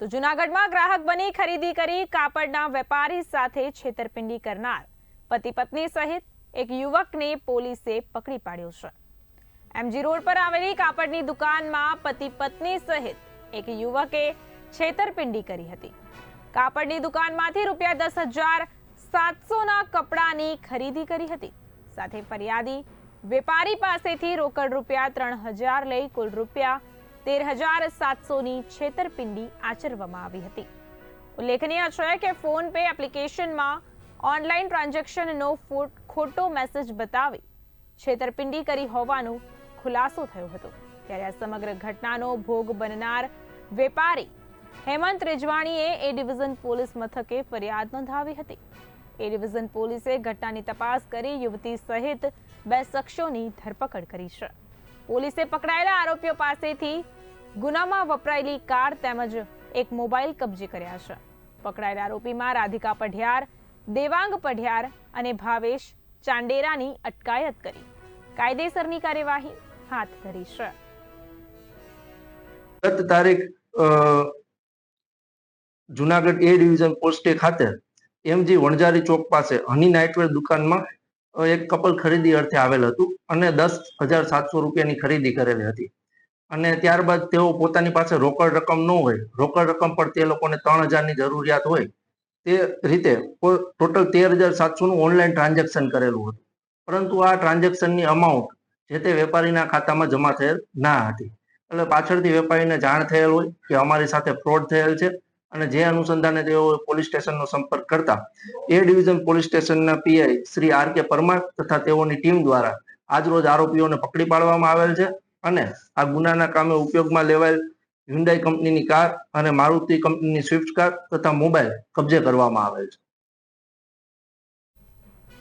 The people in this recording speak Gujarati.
તો જુનાગઢમાં ગ્રાહક બની ખરીદી કરી કાપડના વેપારી સાથે છેતરપિંડી કરનાર. પતિ પત્ની સહિત એક યુવકને પોલીસે પકડી પાડ્યો છે. એમજી રોડ પર આવેલી કાપડની દુકાનમાં પતિ પત્ની સહિત એક યુવકે છેતરપિંડી કરી હતી. કાપડની દુકાનમાંથી રૂપિયા દસ હજાર સાતસોના કપડાની ખરીદી કરી હતી. સાથે ફરિયાદી વેપારી પાસેથી રોકડ રૂપિયા ત્રણ હજાર લઈ કુલ રૂપિયા તેર હજાર સાતસોની છેતરપિંડી આચરવામાં આવી હતી. ઉલ્લેખનીય છે કે ફોન પે એપ્લિકેશનમાં ઓનલાઈન ટ્રાન્ઝેક્શનનો ખોટો મેસેજ બતાવી છેતરપિંડી કરી હોવાનો ખુલાસો થયો હતો. ત્યારે આ સમગ્ર ઘટનાનો ભોગ બનનાર વેપારી હેમંત રેજવાણીએ એ ડિવિઝન પોલીસ મથકે ફરિયાદ નોંધાવી હતી. એ ડિવિઝન પોલીસે ઘટનાની તપાસ કરી યુવતી સહિત બે શખ્સોની ધરપકડ કરી છે. પોલીસે પકડાયેલા આરોપીઓ પાસેથી ગુનામાં વપરાયેલી કાર તેમજ એક મોબાઈલ કબજે કર્યા છે. પકડાયેલા આરોપીમાં રાધિકા પઢિયાર, દેવાંગ પઢિયાર અને ભાવેશ ચાંડેરાની અટકાયત કરી. કાયદેસરની કાર્યવાહી હાથ ધરી છે. ગત તારીખ જુનાગઢ એ ડિવિઝન પોસ્ટે ખાતે એમજી વણજારી ચોક પાસે હની નાઇટવેર દુકાનમાં એક કપલ ખરીદી અર્થે આવેલ હતું અને દસ હજાર સાતસો રૂપિયાની ખરીદી કરેલી હતી. અને ત્યારબાદ તેઓ પોતાની પાસે રોકડ રકમ ન હોય, રોકડ રકમ પર તે લોકોને ત્રણ હજારની જરૂરિયાત હોય, તે રીતે ટોટલ તેર હજાર સાતસોનું ઓનલાઈન ટ્રાન્ઝેક્શન કરેલું હતું. પરંતુ આ ટ્રાન્ઝેક્શનની અમાઉન્ટ જે તે વેપારીના ખાતામાં જમા થયેલ ના હતી. એટલે પાછળથી વેપારીને જાણ થયેલ હોય કે અમારી સાથે ફ્રોડ થયેલ છે અને જે અનુસંધાને તેઓ પોલીસ સ્ટેશનનો સંપર્ક કરતા, એ ડિવિઝન પોલીસ સ્ટેશનના PI Shri R K Parmar તથા તેઓની ટીમ દ્વારા આજરોજ આરોપીઓને પકડી પાડવામાં આવેલ છે. અને આ ગુનાના કામે ઉપયોગમાં લેવાયેલ હ્યુન્ડાઈ કંપનીની કાર અને મારુતિ કંપનીની સ્વિફ્ટ કાર તથા મોબાઈલ કબજે કરવામાં આવેલ છે.